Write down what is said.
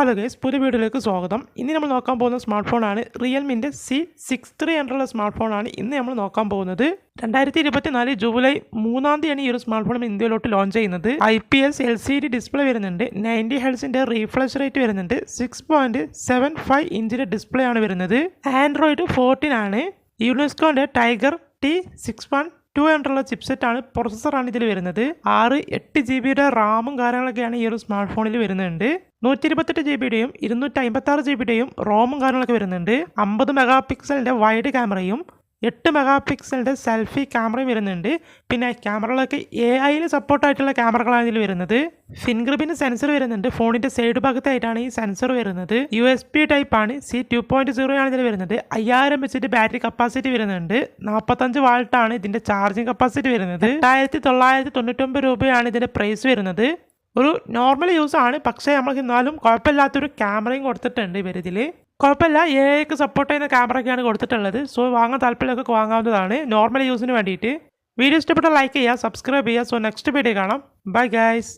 Hello guys പുതിയ വീഡിയോയിലേക്ക് സ്വാഗതം. ഇനി നമ്മൾ നോക്കാൻ പോകുന്ന സ്മാർട്ട് ഫോണാണ് റിയൽമിന്റെ C six three hundred smart ഫോണാണ് ഇന്ന് നമ്മൾ നോക്കാൻ പോകുന്നത്. രണ്ടായിരത്തി ഇരുപത്തിനാല് ജൂലൈ മൂന്നാം തീയതിയാണ് ഈ ഒരു സ്മാർട്ട് ഫോൺ ഇന്ത്യയിലോട്ട് ലോഞ്ച് ചെയ്യുന്നത്. I P S L C D display വരുന്നുണ്ട്. നയന്റി ഹെൽസിന്റെ റീഫ്ലഷ് റേറ്റ് വരുന്നുണ്ട്. സിക്സ് പോയിന്റ് സെവൻ ഫൈവ് ഇഞ്ചിന്റെ ഡിസ്പ്ലേ ആണ് വരുന്നത്. ആൻഡ്രോയിഡ് ഫോർട്ടീൻ ആണ്. യുനെസ്കോന്റെ tiger T six one two ഹൺഡ്രഡുള്ള chipset ആണ്. പ്രോസസ്സറാണ് ഇതിൽ വരുന്നത്. ആറ് എട്ട് ജി ബിയുടെ റാമും കാര്യങ്ങളൊക്കെയാണ് ഈ ഒരു സ്മാർട്ട് ഫോണിൽ വരുന്നുണ്ട്. നൂറ്റി ഇരുപത്തെട്ട് ജി ബിയുടെയും ഇരുന്നൂറ്റി അമ്പത്തി ആറ് ജി ബിയുടെയും റോമും കാര്യങ്ങളൊക്കെ വരുന്നുണ്ട്. അമ്പത് മെഗാ പിക്സലിന്റെ വൈഡ് ക്യാമറയും എട്ട് മെഗാ പിക്സലിന്റെ സെൽഫി ക്യാമറയും വരുന്നുണ്ട്. പിന്നെ ക്യാമറകളൊക്കെ എ ഐയിൽ സപ്പോർട്ടായിട്ടുള്ള ക്യാമറകളാണ് ഇതിൽ വരുന്നത്. ഫിംഗർ സെൻസർ വരുന്നുണ്ട്. ഫോണിന്റെ സൈഡ് ഭാഗത്തായിട്ടാണ് ഈ സെൻസർ വരുന്നത്. യു എസ് പി ടൈപ്പ് ആണ്. സി ടു പോയിന്റ് സീറോ ആണ് ഇതിൽ വരുന്നത്. അയ്യായിരം വെച്ചിട്ട് ബാറ്ററി കപ്പാസിറ്റി വരുന്നുണ്ട്. നാൽപ്പത്തഞ്ച് വാൾട്ടാണ് ഇതിന്റെ ചാർജിങ് കപ്പാസിറ്റി വരുന്നത്. എട്ടായിരത്തി തൊള്ളായിരത്തി തൊണ്ണൂറ്റൊമ്പത് രൂപയാണ് ഇതിന്റെ പ്രൈസ് വരുന്നത്. ഒരു നോർമൽ യൂസ് ആണ്. പക്ഷേ നമുക്ക് എന്നാലും കുഴപ്പമില്ലാത്തൊരു ക്യാമറയും കൊടുത്തിട്ടുണ്ട് ഇവരിതിൽ കുഴപ്പമില്ല. എ ഐക്ക് സപ്പോർട്ട് ചെയ്യുന്ന ക്യാമറയൊക്കെയാണ് കൊടുത്തിട്ടുള്ളത്. സോ വാങ്ങാൻ താല്പര്യമൊക്കെ വാങ്ങാവുന്നതാണ്. നോർമൽ യൂസിന് വേണ്ടിയിട്ട്. വീഡിയോ ഇഷ്ടപ്പെട്ട ലൈക്ക് ചെയ്യുക സബ്സ്ക്രൈബ് ചെയ്യുക. സോ നെക്സ്റ്റ് വീഡിയോ കാണാം. Bye guys